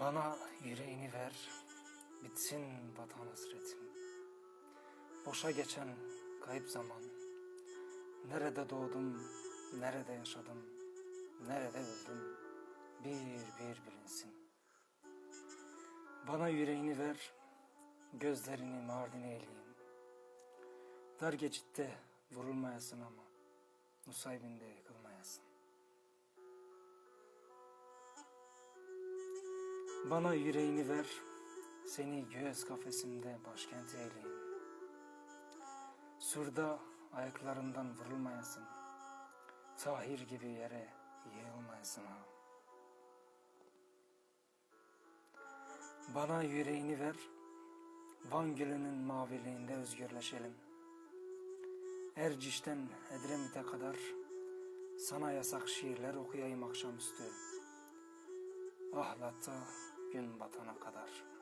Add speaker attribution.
Speaker 1: Bana yüreğini ver, bitsin vatan hasretim. Boşa geçen kayıp zaman. Nerede doğdum, nerede yaşadım, nerede öldüm, bir bir bilinsin. Bana yüreğini ver, gözlerini mardin eyleyeyim. Dar geçitte vurulmayasın ama, Nusaybin'de yıkılmayasın. Bana yüreğini ver, seni göğüs kafesimde başkent eyleyeyim. Surda ayaklarından vurulmayasın, Tahir gibi yere yığılmayasın ha. Bana yüreğini ver, Van Gölü'nün maviliğinde özgürleşelim. Erciş'ten Edremit'e kadar sana yasak şiirler okuyayım akşamüstü. Ahlat'ta gün batana kadar.